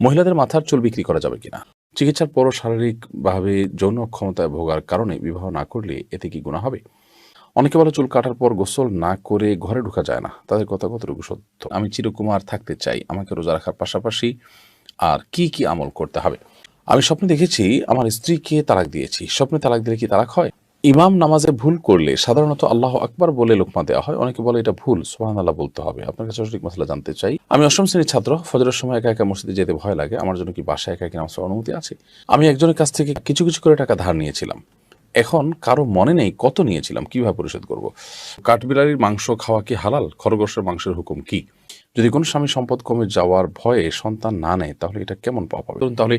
মহিলাদের মাথার চুল বিক্রি করা যাবে কিনা? চিকিৎসার পরও শারীরিকভাবে যৌন অক্ষমতায় ভোগার কারণে বিবাহ না করলে এতে কি গুণা হবে? অনেকে বলে চুল কাটার পর গোসল না করে ঘরে ঢোকা যায় না। তাদের কথা কতটুকু সত্য। আমি চিরকুমার থাকতে চাই। আমাকে রোজা রাখার পাশাপাশি আর কি কি আমল করতে হবে? আমি স্বপ্নে দেখেছি, আমার স্ত্রীকে তালাক দিয়েছি। স্বপ্নে তালাক দিলে কি তালাক হয়? ইমাম নামাজে ভুল করলে সাধারণত আল্লাহ আকবার বলে লোকমা দেওয়া হয়। অনেকে বলে এটা ভুল সোহান আল্লাহ বলতে হবে। আপনার কাছে সঠিক মশলা জানতে চাই। আমি অষ্টম শ্রেণির ছাত্র, ফজরের সময় একা একা মসজিদে যেতে ভয় লাগে। আমার জন্য কি বাসায় একা একা নামাজ অনুমতি আছে? আমি একজনের কাছ থেকে কিছু কিছু করে টাকা ধার নিয়েছিলাম। এখন কারও মনে নেই কত নিয়েছিলাম, কীভাবে পরিশোধ করব? কাঠবিলারির মাংস খাওয়া কি হালাল? খরগোশের মাংসের হুকুম কি? যদি কোনো স্বামী সম্পদ কমে যাওয়ার ভয়ে সন্তান না নেয়, তাহলে এটা কেমন পাওয়া পাবে? তাহলে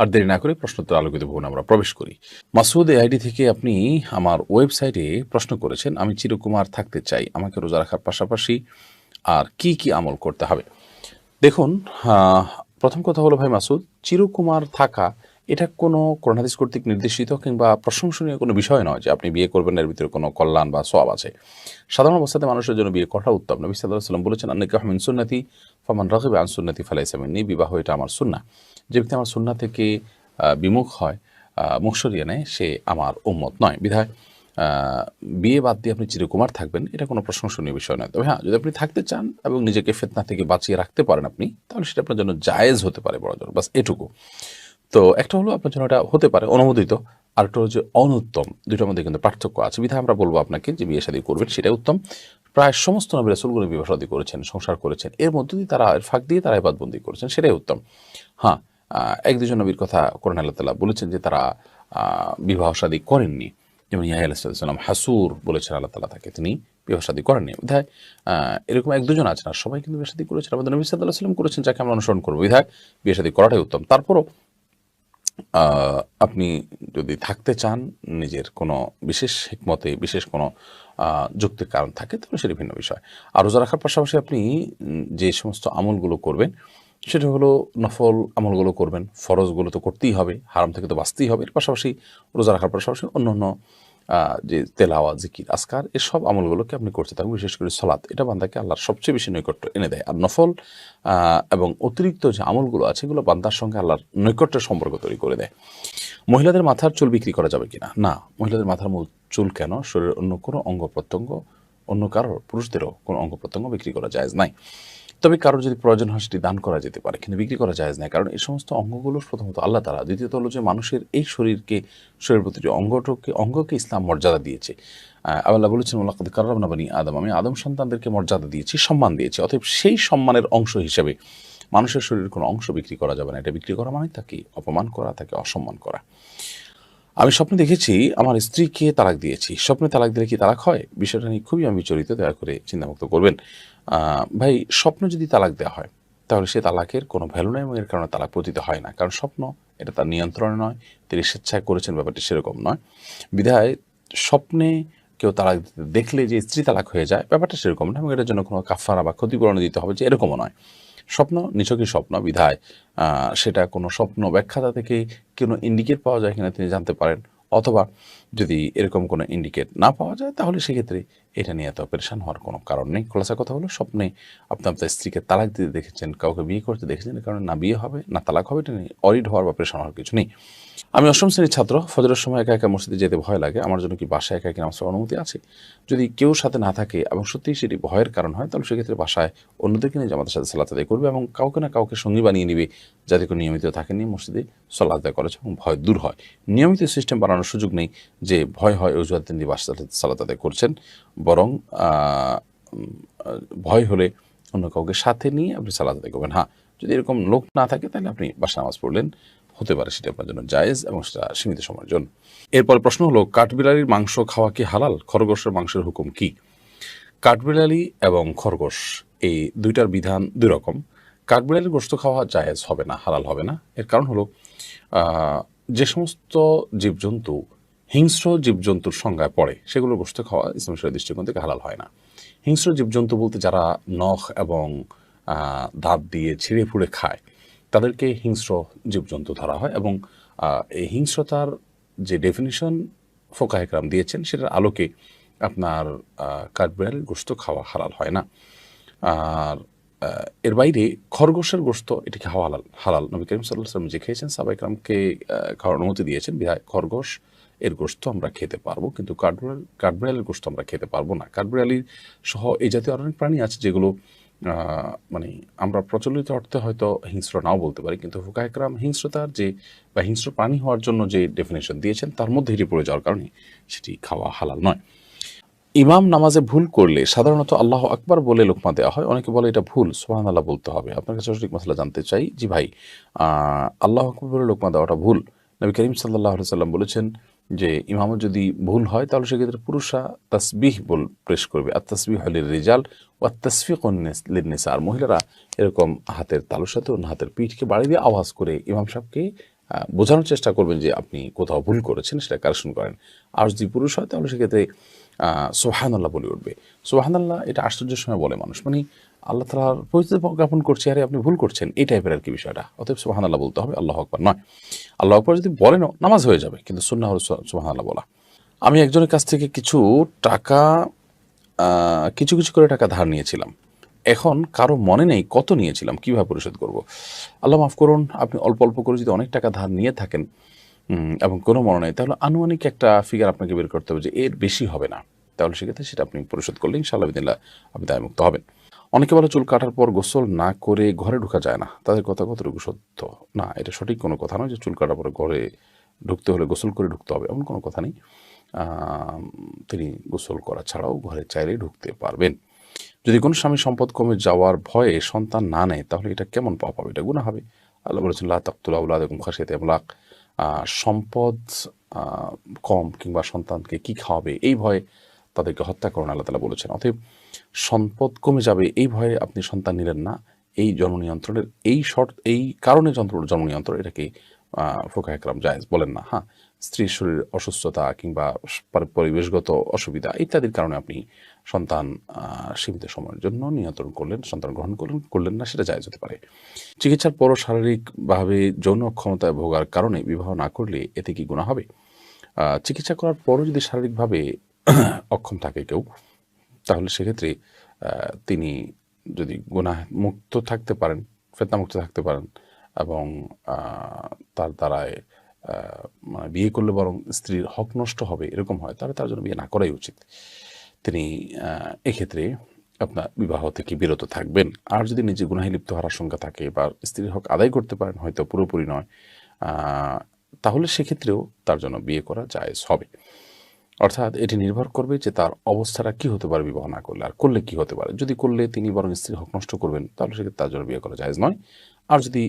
আর দেরি না করে প্রশ্নোত্তর আলোকিত ভবন আমরা প্রবেশ করি। মাসুদ আইডি থেকে আপনি আমার ওয়েবসাইটে প্রশ্ন করেছেন, আমি চিরকুমার থাকতে চাই, আমাকে রোজা রাখার পাশাপাশি আর কি কি আমল করতে হবে? দেখুন প্রথম কথা হলো ভাই মাসুদ চিরকুমার থাকা, এটা কোনো করোনাদিস কর্তৃক নির্দেশিত কিংবা প্রশংসনীয় কোনো বিষয় নয় যে আপনি বিয়ে করবেন, এর ভিতরে কোনো কল্যাণ বা সব আছে। সাধারণ অবস্থাতে মানুষের জন্য বিয়ে করা উত্তম। নবী সাল্লাহ সাল্লাম বলেছেন, আন্নিকা মিন সুন্নতি, ফামান রাগিব আন সুন্নতি ফালাইসামিনী বিবাহ এটা আমার সুন্না যে ব্যক্তি আমার সুন্না থেকে বিমুখ হয় মুখ সরিয়ে নেয়, সে আমার উম্মত নয়। বিধায় বিয়ে বাদ দিয়ে আপনি চিরকুমার থাকবেন, এটা কোনো প্রশংসনীয় বিষয় নয়। তবে হ্যাঁ যদি আপনি থাকতে চান এবং নিজেকে ফেতনা থেকে বাঁচিয়ে রাখতে পারেন আপনি, তাহলে সেটা আপনার জন্য জায়েজ হতে পারে বড় জোর। বাস এটুকু। তো একটা হলো আপনার জন্য এটা হতে পারে অনুমোদিত আর একটা হচ্ছে অনুত্তম। দুটোর মধ্যে কিন্তু পার্থক্য আছে। বিধায় আমরা বলব আপনাকে যে বিয়ে শাদী করবেন, সেটাই উত্তম। প্রায় সমস্ত নবী রাসুলগুলো বিবাহ শাদী করেছেন, সংসার করেছেন। এর মধ্য দিয়ে তারা ফাঁক দিয়ে তারা এবাদবন্দি করেছেন, সেটাই উত্তম। হ্যাঁ এক দুজন নবীর কথা কোরআন আল্লাহ তালা বলেছেন যে তারা বিবাহ শাদী করেননি। যেমন ইয়াহ আলাইসাল্লাম হাসুর বলেছেন আল্লাহ তালা তাকে, তিনি বিবাহ শাদী করেননি। বিধায় এরকম এক দুজন আছেন আর সবাই কিন্তু বিয়ে শাদী করেছেন। আমাদের নবী সাল্লাহ সাল্লাম করেছেন যাকে আমরা অনুসরণ করব। বিধায় বিয়ে শাদী করাটাই উত্তম। তারপরও আপনি যদি থাকতে চান, নিজের কোনো বিশেষ হিকমতে, বিশেষ কোনো যুক্তির কারণ থাকে, তাহলে সেটা ভিন্ন বিষয়। আর রোজা রাখার পাশাপাশি আপনি যে সমস্ত আমলগুলো করবেন সেটা হলো নফল আমলগুলো করবেন, ফরজগুলো তো করতেই হবে, হারাম থেকে তো বাঁচতেই হবে। এর পাশাপাশি রোজা রাখার পাশাপাশি অন্য অন্য যে তেলাওয়া জিকির আসকার এসব আমলগুলোকে আপনি করতে থাকবেন বিশেষ করে সলাৎ এটা বান্দাকে আল্লাহর সবচেয়ে বেশি নৈকট্য এনে দেয়। আর নফল এবং অতিরিক্ত যে আমলগুলো আছে, এগুলো বান্দার সঙ্গে আল্লাহর নৈকট্যের সম্পর্ক তৈরি করে দেয়। মহিলাদের মাথার চুল বিক্রি করা যাবে কিনা? না। মহিলাদের মাথার চুল কেন? শরীরের অন্য কোনো অঙ্গ প্রত্যঙ্গ, অন্য কারোর পুরুষদেরও কোনো অঙ্গ প্রত্যঙ্গ বিক্রি করা যায় নাই। তবে কারোর যদি প্রয়োজন হয় সেটি দান করা যেতে পারে, কিন্তু বিক্রি করা যায় না কারণ এই সমস্ত অঙ্গগুলো প্রথমত আল্লাহ তারা দ্বিতীয়ত হলো যে মানুষের এই শরীরকে, শরীরের প্রতিটি অঙ্গটকে, অঙ্গকে ইসলাম মর্যাদা দিয়েছে। আল্লাহ বলেছেন মোলাকাদ কারাম বানি আদম। আমি আদম সন্তানদেরকে মর্যাদা দিয়েছি, সম্মান দিয়েছি। অতএব সেই সম্মানের অংশ হিসেবে মানুষের শরীরের কোনো অংশ বিক্রি করা যাবে না। এটা বিক্রি করা মানে তাকে অপমান করা, তাকে অসম্মান করা। আমি স্বপ্নে দেখেছি, আমার স্ত্রীকে তালাক দিয়েছি। স্বপ্নে তালাক দিলে কি তালাক হয়? বিষয়টা নিয়ে খুবই আমি বিচলিত, দয়া করে চিন্তামুক্ত করবেন। ভাই, স্বপ্ন যদি তালাক দেওয়া হয়, তাহলে সে তালাকের কোনো ভ্যালু নেই এবং এর কারণে তালাক পতিত হয় না। কারণ স্বপ্ন, এটা তার নিয়ন্ত্রণে নয়, তিনি স্বেচ্ছায় করেছেন ব্যাপারটি সেরকম নয়। বিধায় স্বপ্নে কেউ তালাক দেখলে যে স্ত্রী তালাক হয়ে যায়, ব্যাপারটা সেরকম না এবং এটার জন্য কোনো কাফারা বা ক্ষতিপূরণ দিতে হবে যে এরকমও নয়। স্বপ্ন নিছকই স্বপ্ন, বিধায় সেটা কোনো স্বপ্ন ব্যাখ্যাতা থেকে কোনো ইন্ডিকেট পাওয়া যায় কিনা তিনি জানতে পারেন। অথবা যদি এরকম কোনো ইন্ডিকেট না পাওয়া যায়, তাহলে সেক্ষেত্রে এটা নিয়ে এত পেরেশান হওয়ার কোনো কারণ নেই। খোলাসা কথা হলো, স্বপ্নে আপনি আপনার স্ত্রীকে তালাক দিতে দেখেছেন, কাউকে বিয়ে করতে দেখেছেন কারণে না বিয়ে হবে, না তালাক হবে, এটা নিয়ে অরিড হওয়ার বা পেরেশান হওয়ার কিছু নেই। আমি অষ্টম শ্রেণির ছাত্র, ফজরের সময় একা একা মসজিদে যেতে ভয় লাগে, আমার জন্য কি বাসায় একা একা নামাজ অনুমতি আছে? যদি কেউ সাথে না থাকে এবং সত্যিই সেটি ভয়ের কারণ হয়, তাহলে সেক্ষেত্রে বাসায় অন্যদেরকে নিয়ে জামাতের সাথে সালাত আদায় করবে এবং কাউকে না কাউকে সঙ্গী বানিয়ে নিবে, যাতে করে নিয়মিত থাকে নিয়ে মসজিদে সালাত আদায় করেছে এবং ভয় দূর হয়। নিয়মিত সিস্টেম বানানোর সুযোগ নেই যে ভয় হয়, অজুহাত তিনি বাসার সালাত আদায় করছেন। বরং ভয় হলে অন্য কাউকে সাথে নিয়ে আপনি সালাত আদায় করবেন। হ্যাঁ যদি এরকম লোক না থাকে, তাহলে আপনি বাসা নামাজ পড়লেন। হতে পারে সেটা আপনার জন্য জায়েজ এবং সেটা সীমিত সময়ের জন্য। এরপর প্রশ্ন হলো কাঠবিড়ালির মাংস খাওয়া কি হালাল? খরগোশের মাংসের হুকুম কি? কাঠবিড়ালি এবং খরগোশ, এই দুইটার বিধান দুই রকম কাঠবিড়ালির গোস্ত খাওয়া জায়েজ হবে না, হালাল হবে না। এর কারণ হলো যে সমস্ত জীবজন্তু হিংস্র জীবজন্তুর সংজ্ঞায় পড়ে। সেগুলোর গোস্ত খাওয়া ইসলাম শরীর দৃষ্টিকোণ থেকে হালাল হয় না। হিংস্র জীবজন্তু বলতে যারা নখ এবং দাঁত দিয়ে ছিঁড়ে ফুড়ে খায়, তাদেরকে হিংস্র জীবজন্তু ধরা হয় এবং এই হিংস্রতার যে ডেফিনিশন ফোকা একরাম দিয়েছেন, সেটার আলোকে আপনার কাঠবিড়ালের গোস্ত খাওয়া হালাল হয় না। আর এর বাইরে খরগোশের গোস্ত এটিকে হালাল হালাল। নবী করিম সাল্লাহ সাল্লাম যে খেয়েছেন সাবাইকরামকে খাওয়ার অনুমতি দিয়েছেন। বিধায় খরগোশ এর গোস্ত আমরা খেতে পারব, কিন্তু কাঠবিড়াল, কাঠবিড়ালের গোস্ত আমরা খেতে পারব না। কাঠবিড়ালি সহ এই জাতীয় অনেক প্রাণী আছে যেগুলো মানে আমরা প্রচলিত অর্থে হয়তো হিংস্র নাও বলতে পারি, কিন্তু ফুকা একরাম হিংস্রতার যে, বা হিংস্র প্রাণী হওয়ার জন্য যে ডেফিনেশন দিয়েছেন, তার মধ্যে এটি পড়ে যাওয়ার কারণে সেটি খাওয়া হালাল নয়। ইমাম নামাজে ভুল করলে সাধারণত আল্লাহ আকবার বলে লোকমা দেওয়া হয়, অনেকে বলে এটা ভুল সোহান আল্লাহ বলতে হবে। আপনার কাছে সঠিক মশলা জানতে চাই, জি ভাই আল্লাহ আকবর বলে লোকমা দেওয়াটা ভুল। নবী করিম সাল্লাহ সাল্লাম বলেছেন যে ইমামও যদি ভুল হয়, তাহলে সেক্ষেত্রে পুরুষরা তাসবিহ বল প্রেস করবে। আর তাসবিহ হলের রেজাল ও তসফিক লিনিসা আর মহিলারা এরকম হাতের তালুর সাথে অন্য হাতের পিঠকে বাড়ি দিয়ে আওয়াজ করে ইমাম সাহেবকে বোঝানোর চেষ্টা করবেন যে আপনি কোথাও ভুল করেছেন, সেটা কারেকশন করেন। আর যদি পুরুষ হয়, তাহলে সেক্ষেত্রে সোহান আল্লাহ বলে উঠবে। সোহান আল্লাহ এটা আশ্চর্যের সময় বলে মানুষ। মানে আল্লাহ তালার পরিচিতি জ্ঞাপন করছে, আরে আপনি ভুল করছেন, এই টাইপের আর কি বিষয়টা। অতএব সোহান আল্লাহ বলতে হবে, আল্লাহ আকবর নয়। আল্লাহ আকবর যদি বলেনও, নামাজ হয়ে যাবে, কিন্তু সুন্না হল সোহান আল্লাহ বলা। আমি একজনের কাছ থেকে কিছু টাকা কিছু কিছু করে টাকা ধার নিয়েছিলাম। এখন কারও মনে নেই কত নিয়েছিলাম, কীভাবে পরিশোধ করব? আল্লাহ মাফ করুন, আপনি অল্প অল্প করে যদি অনেক টাকা ধার নিয়ে থাকেন এবং কোনো মনে নেই, তাহলে আনুমানিক একটা ফিগার আপনাকে বের করতে হবে যে এর বেশি হবে না। তাহলে সেক্ষেত্রে সেটা আপনি পরিশোধ করলে ইনশাআল্লাহ আপনি দায়মুক্ত হবেন। অনেকে বলে চুল কাটার পর গোসল না করে ঘরে ঢুকা যায় না। তাদের কথা কতটুকু সত্য? না, এটা সঠিক কোনো কথা নয় যে চুল কাটার পরে ঘরে ঢুকতে হলে গোসল করে ঢুকতে হবে, এমন কোনো কথা নেই। তিনি গোসল করা ছাড়াও ঘরে চাইলে ঢুকতে পারবেন। যদি কোনো স্বামী সম্পদ কমে যাওয়ার ভয়ে সন্তান না নেয়, তাহলে এটা কেমন পাপ হবে? এটা গুণা হবে। আল্লাহ বলেছেন, লা তাকতুল আউলাদ এবং খাসিয়াতে আমলাক সম্পদ কম কিংবা সন্তানকে কি খাওয়াবে? এই ভয়ে তাদেরকে হত্যা করুন আল্লাহ তালা বলেছেন। অতএব সম্পদ কমে যাবে, এই ভয়ে আপনি সন্তান নিলেন না। এই জন্ম নিয়ন্ত্রণের, এই শর্ট এই কারণে যন্ত্র, জন্ম নিয়ন্ত্রণ এটাকে ফোকা একরাম জায়েজ বলেন না। হ্যাঁ স্ত্রীর শরীর অসুস্থতা কিংবা পরিবেশগত অসুবিধা ইত্যাদির কারণে আপনি সন্তান সীমিত সময়ের জন্য নিয়ন্ত্রণ করলেন, সন্তান গ্রহণ করলেন করলেন না, সেটা জায়েজ হতে পারে। চিকিৎসার পরও শারীরিকভাবে যৌন অক্ষমতায় ভোগার কারণে বিবাহ না করলে এতে কি গুণা হবে? চিকিৎসা করার পরও যদি শারীরিকভাবে অক্ষম থাকে কেউ, তাহলে সেক্ষেত্রে তিনি যদি গুণা মুক্ত থাকতে পারেন, ফেতনামুক্ত থাকতে পারেন এবং তার দ্বারায় মানে বিয়ে করলে বরং স্ত্রীর হক নষ্ট হবে এরকম হয়, তাহলে তার জন্য বিয়ে না করাই উচিত। তিনি এক্ষেত্রে আপনার বিবাহ থেকে বিরত থাকবেন। আর যদি নিজে গুনাহে লিপ্ত হওয়ার আশঙ্কা থাকে বা স্ত্রীর হক আদায় করতে পারেন, হয়তো পুরোপুরি নয় তাহলে সেক্ষেত্রেও তার জন্য বিয়ে করা জায়েজ হবে। অর্থাৎ এটি নির্ভর করবে যে তার অবস্থাটা কি হতে পারে বিবাহ না করলে, আর করলে কি হতে পারে। যদি করলে তিনি বরং স্ত্রীর হক নষ্ট করবেন, তাহলে সেক্ষেত্রে তার জন্য বিয়ে করা জায়েজ নয়। আর যদি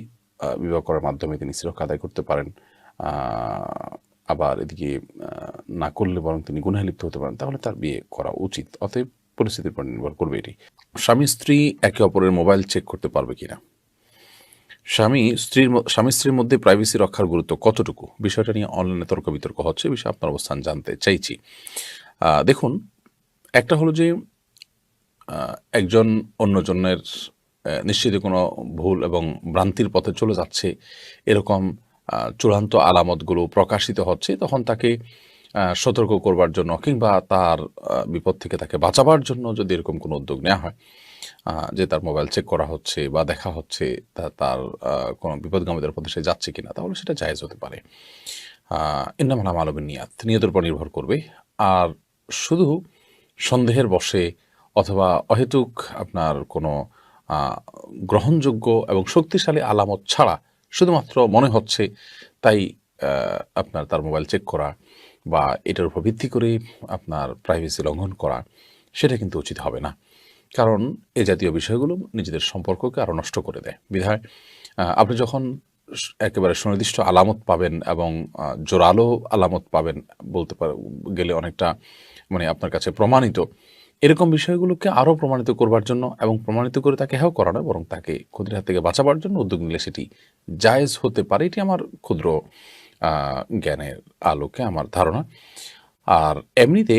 বিবাহ করার মাধ্যমে তিনি স্ত্রীর হক আদায় করতে পারেন আবার এদিকে না করলে বরং তিনি গুনাহে লিপ্ত হতে পারেন, তাহলে তার বিয়ে করা উচিত। অতএব পরিস্থিতির উপর নির্ভর করবে এটি। স্বামী স্ত্রী একে অপরের মোবাইল চেক করতে পারবে কিনা? স্বামী স্ত্রীর স্বামী স্ত্রীর মধ্যে প্রাইভেসি রক্ষার গুরুত্ব কতটুকু? বিষয়টা নিয়ে অনলাইনে তর্ক বিতর্ক হচ্ছে বিষয়ে আপনার অবস্থান জানতে চাইছি। দেখুন, একটা হলো যে একজন অন্যজনের নিশ্চিত কোনো ভুল এবং ভ্রান্তির পথে চলে যাচ্ছে, এরকম চূড়ান্ত আলামতগুলো প্রকাশিত হচ্ছে, তখন তাকে সতর্ক করবার জন্য কিংবা তার বিপদ থেকে তাকে বাঁচাবার জন্য যদি এরকম কোনো উদ্যোগ নেওয়া হয় যে তার মোবাইল চেক করা হচ্ছে বা দেখা হচ্ছে তার কোনো বিপদগামীদের পথে সে যাচ্ছে কিনা, তাহলে সেটা জায়েজ হতে পারে। ইন্নামাল আলমের নিয়াত, নিয়তের উপর নির্ভর করবে। আর শুধু সন্দেহের বশে অথবা অহেতুক আপনার কোনো গ্রহণযোগ্য এবং শক্তিশালী আলামত ছাড়া শুধুমাত্র মনে হচ্ছে তাই আপনার তার মোবাইল চেক করা বা এটার উপর ভিত্তি করে আপনার প্রাইভেসি লঙ্ঘন করা, সেটা কিন্তু উচিত হবে না। কারণ এ জাতীয় বিষয়গুলো নিজেদের সম্পর্ককে আরও নষ্ট করে দেয়। বিধায় আপনি যখন একেবারে সুনির্দিষ্ট আলামত পাবেন এবং জোরালো আলামত পাবেন বলতে পার, গেলে অনেকটা মানে আপনার কাছে প্রমাণিত, এরকম বিষয়গুলোকে আরও প্রমাণিত করবার জন্য এবং প্রমাণিত করে তাকে হেও করা নয় বরং তাকে ক্ষুদ্র হাত থেকে বাঁচাবার জন্য উদ্যোগ নিলে সেটি জায়েজ হতে পারে, এটি আমার ক্ষুদ্র জ্ঞানের আলোকে আমার ধারণা। আর এমনিতে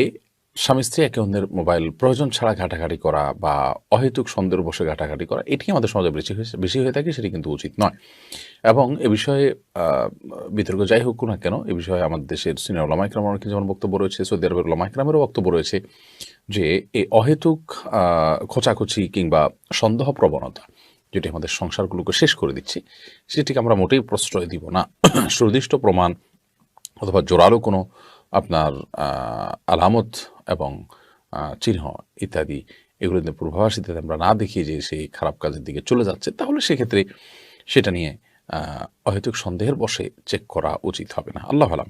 স্বামী স্ত্রী একে অন্যের মোবাইল প্রয়োজন ছাড়া ঘাটাঘাটি করা বা অহেতুক সন্দেহ বসে ঘাটাঘাটি করা, এটি আমাদের সমাজে বেশি বেশি হয়ে থাকে, সেটি কিন্তু উচিত নয়। এবং এ বিষয়ে বিতর্ক যাই হোক না কেন, এ বিষয়ে আমাদের দেশের সিনিয়র অনেক যেমন বক্তব্য রয়েছে, সৌদি আরবের ওলামাইকরামেরও বক্তব্য রয়েছে যে এই অহেতুক খোঁচাখুচি কিংবা সন্দেহ প্রবণতা, যেটি আমাদের সংসারগুলোকে শেষ করে দিচ্ছে, সেটিকে আমরা মোটেই প্রশ্রয় দিব না। সুনির্দিষ্ট প্রমাণ অথবা জোরালো কোনো আপনার আলামত এবং চিহ্ন ইত্যাদি এগুলো যদি পূর্বাভাস ইত্যাদি আমরা না দেখি যে সেই খারাপ কাজের দিকে চলে যাচ্ছে, তাহলে সেক্ষেত্রে সেটা নিয়ে অহেতুক সন্দেহের বসে চেক করা উচিত হবে না। আল্লাহ আলাম।